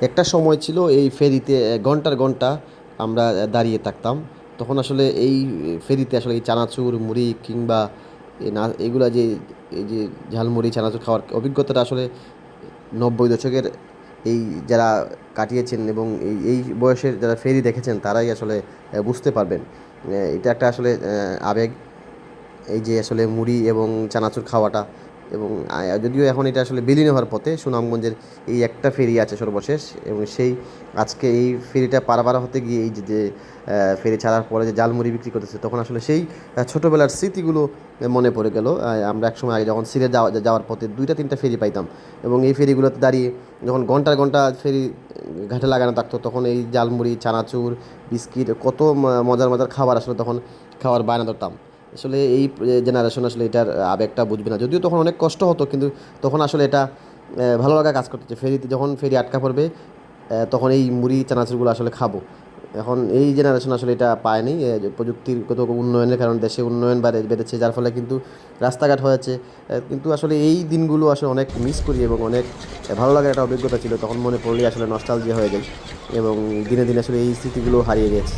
একটা সময় ছিল এই ফেরিতে ঘণ্টার ঘণ্টা আমরা দাঁড়িয়ে থাকতাম। তখন আসলে এই ফেরিতে আসলে এই চানাচুর, মুড়ি কিংবা না, এগুলা যে, এই যে ঝালমুড়ি, চানাচুর খাওয়ার অভিজ্ঞতাটা আসলে নব্বই দশকের এই যারা কাটিয়েছেন এবং এই এই বয়সের যারা ফেরি দেখেছেন, তারাই আসলে বুঝতে পারবেন। এটা একটা আসলে আবেগ। এই যে আসলে মুড়ি এবং চানাচুর খাওয়াটা এবং যদিও এখন এটা আসলে বিলীন হওয়ার পথে সুনামগঞ্জের এই একটা ফেরি আছে সর্বশেষ এবং সেই আজকে এই ফেরিটা পারাপার হতে গিয়ে এই যে ফেরি ছাড়ার পরে যে জালমুড়ি বিক্রি করতেছে, তখন আসলে সেই ছোটোবেলার স্মৃতিগুলো মনে পড়ে গেল। আমরা একসময় আগে যখন সিলেট যাওয়া, যাওয়ার পথে দুইটা, তিনটা ফেরি পাইতাম এবং এই ফেরিগুলোতে দাঁড়িয়ে যখন ঘণ্টার ঘণ্টা ফেরি ঘাটে লাগানো থাকতো, তখন এই জালমুড়ি, চানাচুর, বিস্কিট, কত মজার মজার খাবার আসলে তখন খাওয়ার বায়না ধরতাম। আসলে এই জেনারেশন আসলে এটার আবেগটা বুঝবে না। যদিও তখন অনেক কষ্ট হতো, কিন্তু তখন আসলে এটা ভালো লাগা কাজ করতেছে। ফেরিতে যখন ফেরি আটকা পড়বে তখন এই মুড়ি, চানাচুরগুলো আসলে খাব। এখন এই জেনারেশন আসলে এটা পায়নি প্রযুক্তির কত উন্নয়নের কারণে দেশে উন্নয়ন বাড়ে, বেড়েছে, যার ফলে কিন্তু রাস্তাঘাট হয়েছে। কিন্তু আসলে এই দিনগুলো আসলে অনেক মিস করি এবং অনেক ভালো লাগার একটা অভিজ্ঞতা ছিল। তখন মনে পড়লেই আসলে নস্টালজিয়া হয়ে যায় এবং দিনে দিনে আসলে এই স্মৃতিগুলো হারিয়ে গেছে।